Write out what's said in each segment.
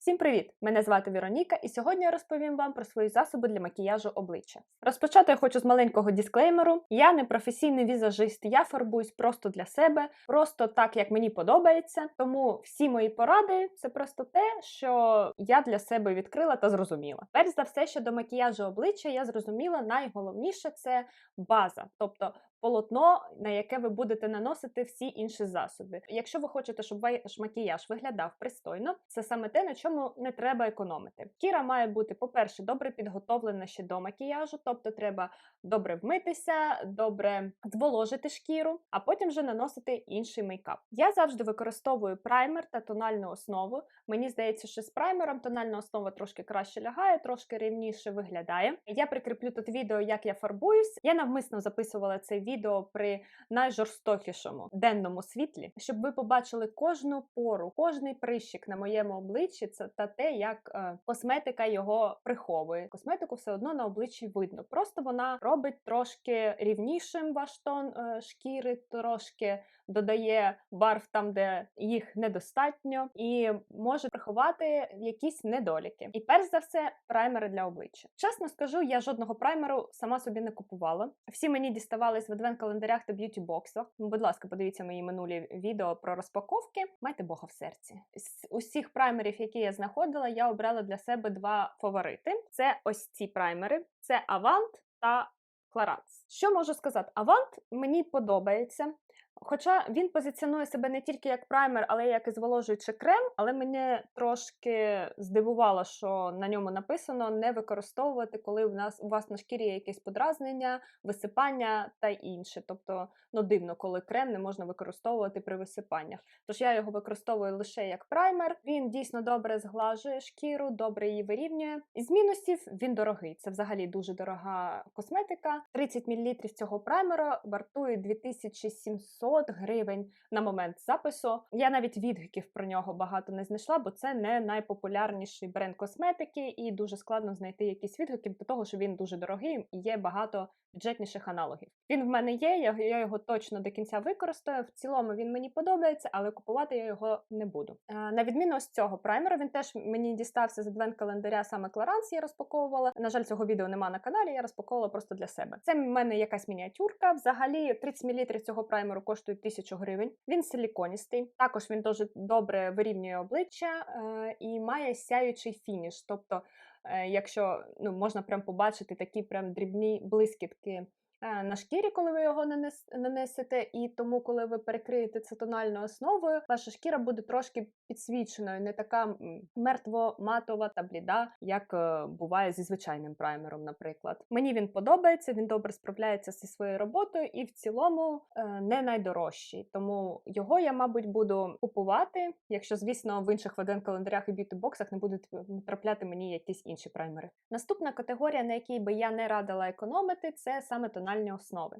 Всім привіт! Мене звати Вероніка, і сьогодні я розповім вам про свої засоби для макіяжу обличчя. Розпочати я хочу з маленького дисклеймеру. Я не професійний візажист, я фарбуюсь просто для себе, просто так, як мені подобається. Тому всі мої поради це просто те, що я для себе відкрила та зрозуміла. Перш за все, щодо макіяжу обличчя, я зрозуміла, найголовніше це база, тобто полотно, на яке ви будете наносити всі інші засоби. Якщо ви хочете, щоб ваш макіяж виглядав пристойно, це саме те, на чому не треба економити. Шкіра має бути, по-перше, добре підготовлена ще до макіяжу, тобто треба добре вмитися, добре зволожити шкіру, а потім вже наносити інший мейкап. Я завжди використовую праймер та тональну основу. Мені здається, що з праймером тональна основа трошки краще лягає, трошки рівніше виглядає. Я прикріплю тут відео, як я фарбуюсь. Я навмисно записувала це відео при найжорстокішому денному світлі, щоб ви побачили кожну пору, кожний прищик на моєму обличчі. Це та те, як е, косметика його приховує. Косметику все одно на обличчі видно. Просто вона робить трошки рівнішим ваш тон е, шкіри, трошки додає барв там, де їх недостатньо, і може приховати якісь недоліки. І перш за все, праймери для обличчя. Чесно скажу, я жодного праймеру сама собі не купувала. Всі мені діставались в адвент-календарях та б'юті-боксах. Будь ласка, подивіться мої минулі відео про розпаковки. Майте Бога в серці. З усіх праймерів, які я знаходила, я обрала для себе два фаворити: це ось ці праймери: це Avant та Кларанс. Що можу сказати? Avant мені подобається. Хоча він позиціонує себе не тільки як праймер, але й як і зволожуючий крем, але мене трошки здивувало, що на ньому написано не використовувати, коли у нас у вас на шкірі є якесь подразнення, висипання та інше. Тобто, ну дивно, коли крем не можна використовувати при висипаннях. Тож я його використовую лише як праймер. Він дійсно добре зглажує шкіру, добре її вирівнює. Із мінусів він дорогий. Це взагалі дуже дорога косметика. 30 мл цього праймеру вартує 2700 гривень на момент запису. Я навіть відгуків про нього багато не знайшла, бо це не найпопулярніший бренд косметики, і дуже складно знайти якісь відгуки до того, що він дуже дорогий і є багато бюджетніших аналогів. Він в мене є, я, я його точно до кінця використаю. В цілому він мені подобається, але купувати я його не буду. А, на відміну з цього праймеру, він теж мені дістався з адвент календаря саме Кларанс. Я розпаковувала. На жаль, цього відео нема на каналі. Я розпаковувала просто для себе. Це в мене якась мініатюрка. Взагалі 30 мл цього праймеру коштує 1000 гривень. Він силіконістий. Також він дуже добре вирівнює обличчя е, і має сяючий фініш. Тобто, е, якщо ну можна прям побачити такі прям дрібні блискітки. Е, На шкірі, коли ви його нанес, нанесете, і тому, коли ви перекриєте це тональною основою, ваша шкіра буде трошки підсвіченою, не така мертво-матова та бліда, як е, буває зі звичайним праймером, наприклад. Мені він подобається, він добре справляється зі своєю роботою і в цілому е, не найдорожчий. Тому його я, мабуть, буду купувати, якщо, звісно, в інших адвент календарях і б'юті-боксах не будуть трапляти мені якісь інші праймери. Наступна категорія, на якій би я не радила економити, це саме тональні основи.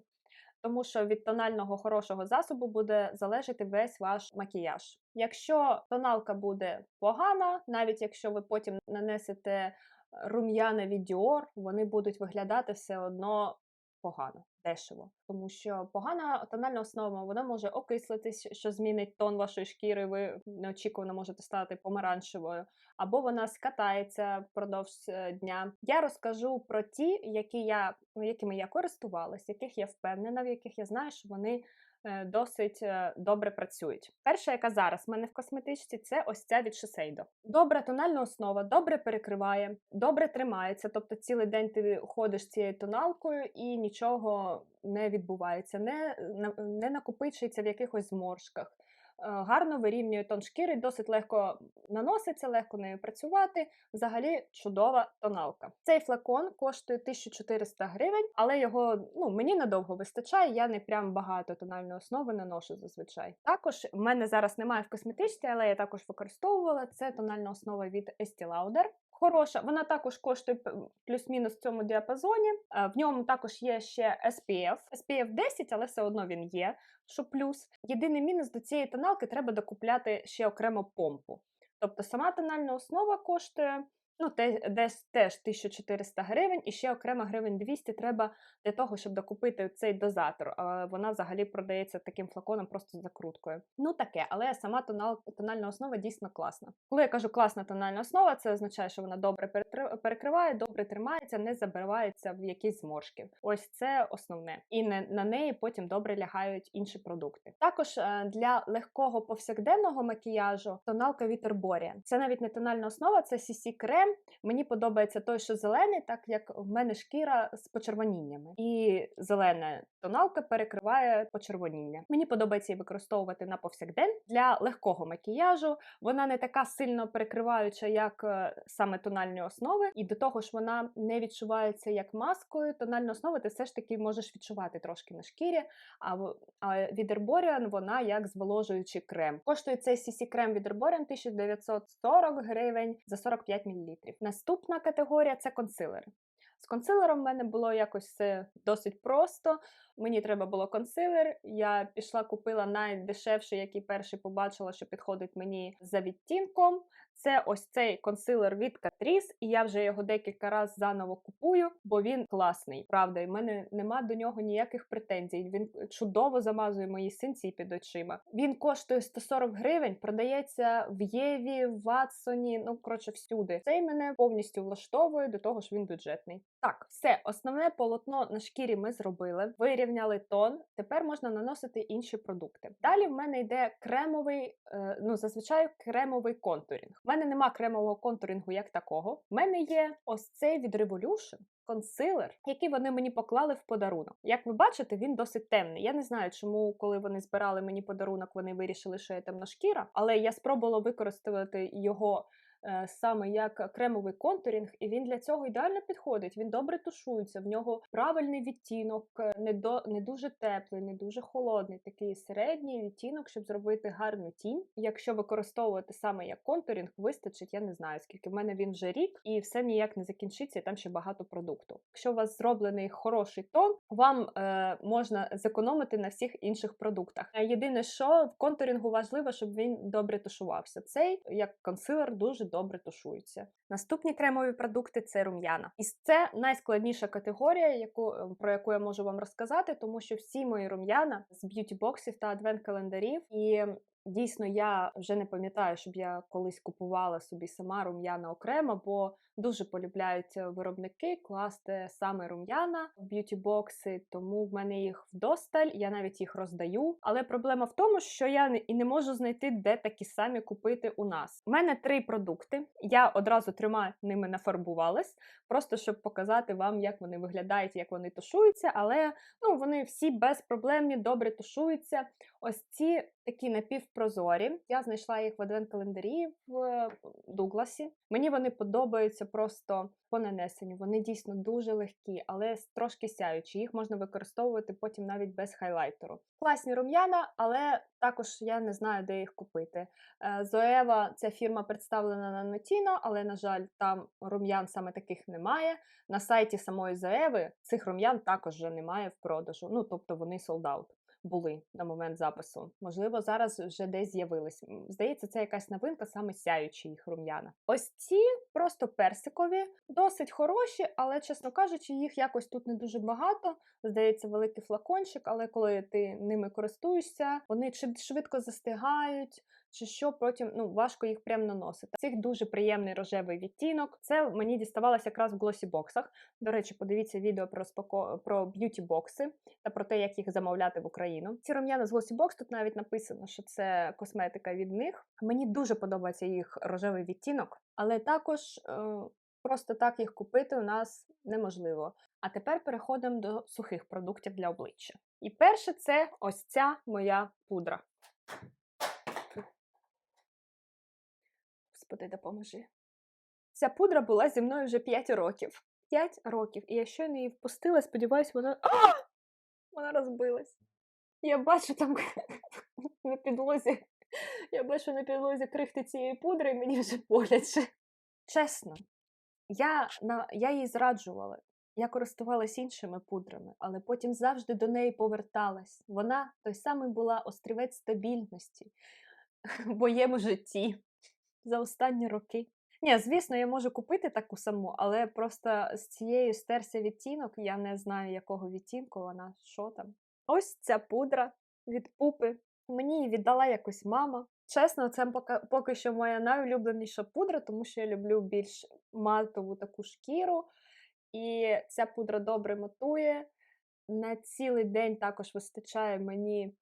Тому що від тонального хорошого засобу буде залежати весь ваш макіяж. Якщо тоналка буде погана, навіть якщо ви потім нанесете рум'яна від Dior, вони будуть виглядати все одно погано, дешево. Тому що погана тональна основа вона може окислитись, що змінить тон вашої шкіри. Ви неочікувано можете стати помаранчевою, або вона скатається впродовж е, дня. Я розкажу про ті, які я якими я користувалась, яких я впевнена, в яких я знаю, що вони. Е, Досить е, добре працюють. Перша, яка зараз в мене в косметичці, це ось ця від Shiseido. Добра тональна основа, добре перекриває, добре тримається. Тобто цілий день ти ходиш цією тоналкою і нічого не відбувається, не, не накопичується в якихось зморшках. Е, Гарно вирівнює тон шкіри, досить легко наноситься, легко нею працювати. Взагалі чудова тоналка. Цей флакон коштує 1400 гривень, але його ну мені надовго вистачає. Я не прям багато тональної основи наношу зазвичай. Також в мене зараз немає в косметичці, але я також використовувала це тональна основа від Estee Lauder. Хороша, вона також коштує плюс-мінус в цьому діапазоні. Е, В ньому також є ще SPF. SPF 10, але все одно він є, що плюс. Єдиний мінус до цієї тоналки треба докупляти ще окремо помпу. Тобто сама тональна основа коштує Ну, те, десь теж 1400 гривень, і ще окремо гривень 200 треба для того, щоб докупити цей дозатор. А вона взагалі продається таким флаконом, просто закруткою. Ну таке, але сама тонал, тональна основа дійсно класна. Коли я кажу класна тональна основа, це означає, що вона добре перекриває, добре тримається, не забивається в якісь зморшки. Ось це основне. І не, на неї потім добре лягають інші продукти. Також е, для легкого повсякденного макіяжу тоналка від. Це навіть не тональна основа, це CC крем. Мені подобається той, що зелений, так як в мене шкіра з почервоніннями. І зелена тоналка перекриває почервоніння. Мені подобається її використовувати на повсякдень для легкого макіяжу. Вона не така сильно перекриваюча, як е, саме тональні основи, і до того ж вона не відчувається як маскою. Тональну основу ти все ж таки можеш відчувати трошки на шкірі. А, від Herborian вона як зволожуючий крем. Коштує цей CC крем від Herborian 1940 гривень за 45 мл. Наступна категорія це консилери. З консилером в мене було якось все досить просто. Мені треба було консилер. Я пішла, купила найдешевший, який перший побачила, що підходить мені за відтінком. Це ось цей консилер від Catrice, і я вже його декілька разів заново купую, бо він класний. Правда, і в мене нема до нього ніяких претензій. Він чудово замазує мої синці під очима. Він коштує 140 гривень, продається в Єві, в Ватсоні, ну коротше, всюди. Цей мене повністю влаштовує до того ж він бюджетний. Так, все, основне полотно на шкірі ми зробили, вирівняли тон. Тепер можна наносити інші продукти. Далі в мене йде кремовий, е, ну зазвичай кремовий контурінг. У мене нема кремового контурінгу як такого. В мене є ось цей від Revolution. Консилер, який вони мені поклали в подарунок. Як ви бачите, він досить темний. Я не знаю, чому, коли вони збирали мені подарунок, вони вирішили, що я темна шкіра, але я спробувала використати його саме як кремовий контурінг, і він для цього ідеально підходить. Він добре тушується, в нього правильний відтінок, е, не, до, не дуже теплий, не дуже холодний, такий середній відтінок, щоб зробити гарну тінь. Якщо використовувати саме як контурінг, вистачить, я не знаю, скільки в мене він вже рік, і все ніяк не закінчиться, і там ще багато продукту. Якщо у вас зроблений хороший тон, вам е, можна зекономити на всіх інших продуктах. Е, Єдине, що в контурінгу важливо, щоб він добре тушувався. Цей як консилер дуже добре тушується. Наступні кремові продукти це рум'яна. І це найскладніша категорія, яку е, про яку я можу вам розказати, тому що всі мої рум'яна з б'юті-боксів та адвент-календарів. І дійсно я вже не пам'ятаю, щоб я колись купувала собі сама рум'яна окремо, бо дуже полюбляють е, виробники класти саме рум'яна в б'юті-бокси, тому в мене їх вдосталь, я навіть їх роздаю. Але проблема в тому, що я і не можу знайти, де такі самі купити у нас. У мене три продукти. Я одразу трьома ними нафарбувалась, просто щоб показати вам, як вони виглядають, як вони тушуються. Але ну вони всі безпроблемні, добре тушуються. Ось ці такі напівпрозорі. Я знайшла їх в адвент-календарі в е, Дугласі. Мені вони подобаються просто по нанесенню. Вони дійсно дуже легкі, але трошки сяючі. Їх можна використовувати потім навіть без хайлайтеру. Класні рум'яна, але також я не знаю, де їх купити. Zoeva – ця фірма представлена на Notino, але, на жаль, там рум'ян саме таких немає. На сайті самої Zoevi цих рум'ян також вже немає в продажу. Ну, тобто вони sold були на момент запису. Можливо, зараз вже десь з'явились. Здається, це якась новинка, саме сяючі їх рум'яна. Ось ці просто персикові, досить хороші, але, чесно кажучи, їх якось тут не дуже багато. Здається, великий флакончик, але коли ти ними користуєшся, вони швидко застигають. Чи що потім ну важко їх прям наносити. Цих дуже приємний рожевий відтінок. Це мені діставалося якраз в глосі-боксах. До речі, подивіться відео про споко... про б'юті-бокси та про те, як їх замовляти в Україну. Ці рум'яна з Glossy Box, тут навіть написано, що це косметика від них. Мені дуже подобається їх рожевий відтінок, але також е, просто так їх купити у нас неможливо. А тепер переходимо до сухих продуктів для обличчя. І перше це ось ця моя пудра. Господи, допоможи. Ця пудра була зі мною вже 5 років. 5 років. І я щойно її впустила, сподіваюся, вона. А! Вона розбилась. Я бачу там на підлозі. Я бачу на підлозі крихти цієї пудри, і мені вже боляче. Чесно, я, на, я її зраджувала. Я користувалась іншими пудрами, але потім завжди до неї поверталась. Вона той самий була острівець стабільності в моєму житті за останні роки. Ні, звісно, я можу купити таку саму, але просто з цією стерся відтінок, я не знаю, якого відтінку вона, що там. Ось ця пудра від пупи. Мені її віддала якось мама. Чесно, це поки, поки що моя найулюбленіша пудра, тому що я люблю більш матову таку шкіру. І ця пудра добре матує. На цілий день також вистачає мені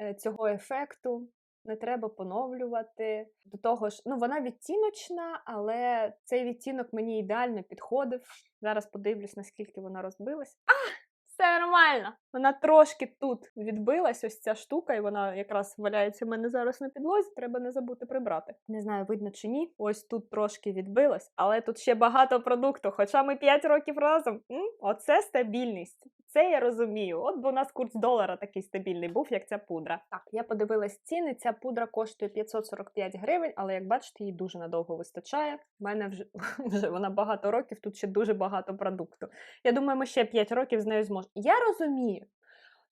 е, цього ефекту. Не треба поновлювати. До того ж, ну вона відтіночна, але цей відтінок мені ідеально підходив. Зараз подивлюсь, наскільки вона розбилась. А! Все нормально. Вона трошки тут відбилась, ось ця штука, і вона якраз валяється в мене зараз на підлозі. Треба не забути прибрати. Не знаю, видно чи ні. Ось тут трошки відбилась, але тут ще багато продукту. Хоча ми 5 років разом. М? Оце стабільність. Це я розумію. От бо у нас курс долара такий стабільний був, як ця пудра. Так, я подивилась ціни. Ця пудра коштує 545 гривень, але як бачите, їй дуже надовго вистачає. У мене вже, вже вона багато років, тут ще дуже багато продукту. Я думаю, ми ще 5 років з нею зможемо. Я розумію,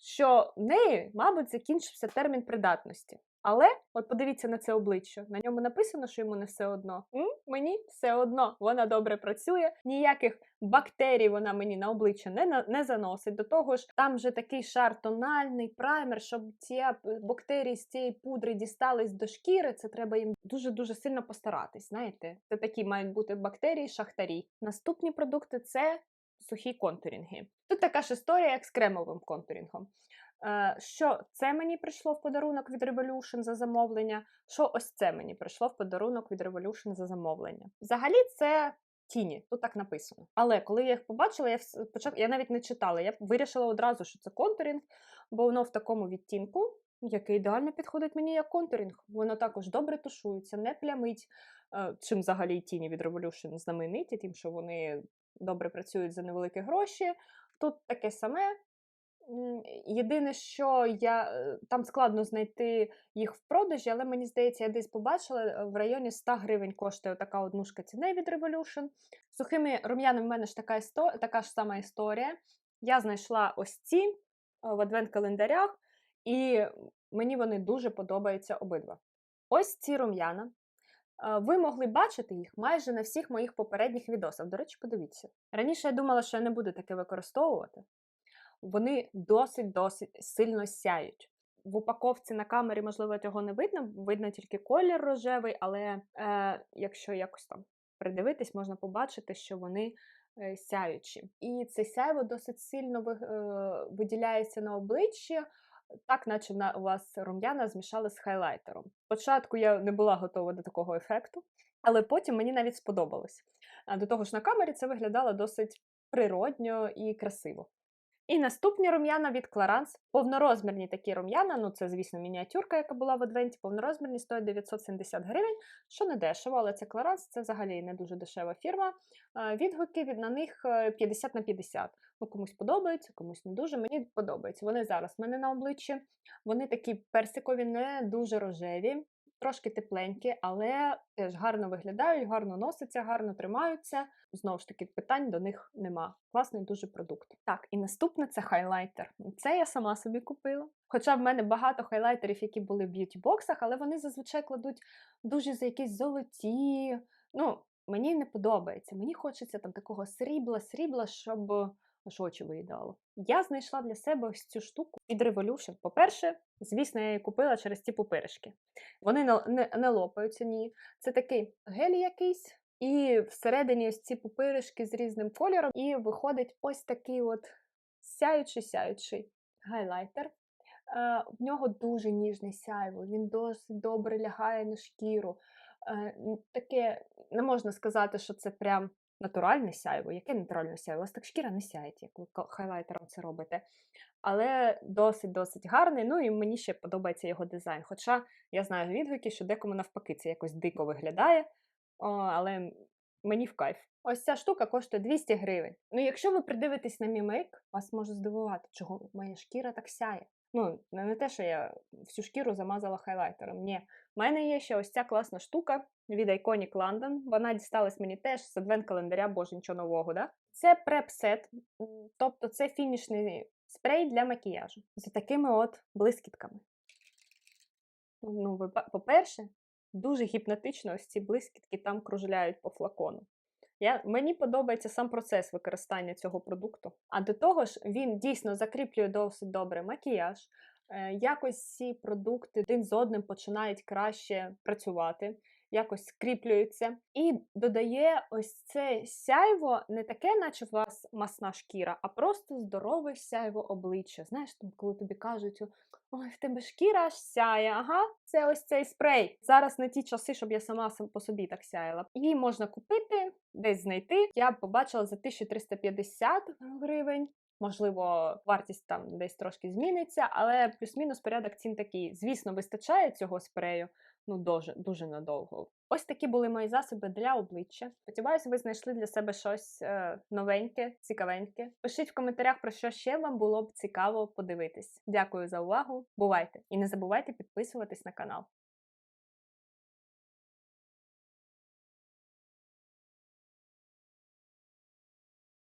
що в неї, мабуть, закінчився термін придатності. Але от подивіться на це обличчя. На ньому написано, що йому не все одно. М? Мені все одно. Вона добре працює. Ніяких бактерій вона мені на обличчя не, на- не заносить. До того ж, там же такий шар тональний праймер, щоб ці бактерії з цієї пудри дістались до шкіри. Це треба їм дуже дуже сильно постаратись. Знаєте, це такі мають бути бактерії, шахтарі. Наступні продукти це сухі контурінги. Тут така ж історія, як з кремовим контурінгом. Е, Що це мені прийшло в подарунок від Revolution за замовлення? Що ось це мені прийшло в подарунок від Revolution за замовлення? Взагалі, це тіні, тут так написано. Але коли я їх побачила, я почат... я навіть не читала. Я вирішила одразу, що це контурінг, бо воно в такому відтінку, який ідеально підходить мені як контурінг. Воно також добре тушується, не плямить. Е, Чим взагалі тіні від Revolution знамениті, тим, що вони добре працюють за невеликі гроші. Тут таке саме. Єдине, що я е, там складно знайти їх в продажі, але мені здається, я десь побачила е, в районі 100 гривень коштує така однушка ціни від Revolution. З сухими рум'янами в мене ж така, істо... така ж сама історія. Я знайшла ось ці е, в адвент-календарях, і мені вони дуже подобаються обидва. Ось ці рум'яна. Е, Ви могли бачити їх майже на всіх моїх попередніх відосах. До речі, подивіться. Раніше я думала, що я не буду таке використовувати. Вони досить-досить сильно сяють. В упаковці на камері, можливо, цього не видно, видно тільки колір рожевий, але е, якщо якось там придивитись, можна побачити, що вони е, сяючі. І це сяйво досить сильно ви, е, виділяється на обличчі, так наче на, у вас рум'яна змішали з хайлайтером. Спочатку я не була готова до такого ефекту, але потім мені навіть сподобалось. До того ж, на камері це виглядало досить природньо і красиво. І наступні рум'яна від Clarins. Повнорозмірні такі рум'яна, ну це, звісно, мініатюрка, яка була в адвенті, повнорозмірні стоять 970 гривень, що не дешево, але це Clarins, це взагалі не дуже дешева фірма. Е, Відгуки від на них е, 50 на 50. Ну, комусь подобається, комусь не дуже. Мені подобається. Вони зараз в мене на обличчі. Вони такі персикові, не дуже рожеві, трошки тепленькі, але теж гарно виглядають, гарно носяться, гарно тримаються. Знову ж таки, питань до них нема. Класний дуже продукт. Так, і наступне це хайлайтер. Це я сама собі купила. Хоча в мене багато хайлайтерів, які були в б'юті-боксах, але вони зазвичай кладуть дуже за якісь золоті. Ну, мені не подобається. Мені хочеться там такого срібла, срібла, щоб аж очі. Я знайшла для себе ось цю штуку від Revolution. По-перше, звісно, я її купила через ці пупиришки. Вони не, не, не лопаються, ні. Це такий гель якийсь, і всередині ось ці пупиришки з різним кольором, і виходить ось такий от сяючий сяючий гайлайтер. Е, в нього дуже ніжне сяйво, він досить добре лягає на шкіру. Е, таке не можна сказати, що це прям натуральне сяйво. Яке натуральне сяйво? У вас так шкіра не сяє, як ви хайлайтером це робите. Але досить-досить гарний. Ну і мені ще подобається його дизайн. Хоча я знаю відгуки, що декому навпаки це якось дико виглядає, о, але мені в кайф. Ось ця штука коштує 200 гривень. Ну, якщо ви придивитесь на мій мейк, вас може здивувати, чого моя шкіра так сяє. Ну, не те, що я всю шкіру замазала хайлайтером. Ні, в мене є ще ось ця класна штука від Iconic London. Вона дісталась мені теж з адвент-календаря, боже, нічого нового, да? Це преп-сет, тобто це фінішний спрей для макіяжу з такими от блискітками. Ну, по-перше, дуже гіпнотично ось ці блискітки там кружляють по флакону. Я, мені подобається сам процес використання цього продукту. А до того ж, він дійсно закріплює досить добре макіяж. Е, якось ці продукти один з одним починають краще працювати, якось скріплюються, і додає ось це сяйво не таке, наче у вас масна шкіра, а просто здорове сяйво обличчя. Знаєш, там, коли тобі кажуть, ой, в тебе шкіра аж сяє, ага, це ось цей спрей. Зараз не ті часи, щоб я сама по собі так сяяла. Її можна купити, десь знайти. Я б побачила за 1350 гривень. Можливо, вартість там десь трошки зміниться, але плюс-мінус порядок цін такий. Звісно, вистачає цього спрею. Ну, дуже дуже надовго. Ось такі були мої засоби для обличчя. Сподіваюся, ви знайшли для себе щось е, новеньке, цікавеньке. Пишіть в коментарях, про що ще вам було б цікаво подивитись. Дякую за увагу. Бувайте! І не забувайте підписуватись на канал.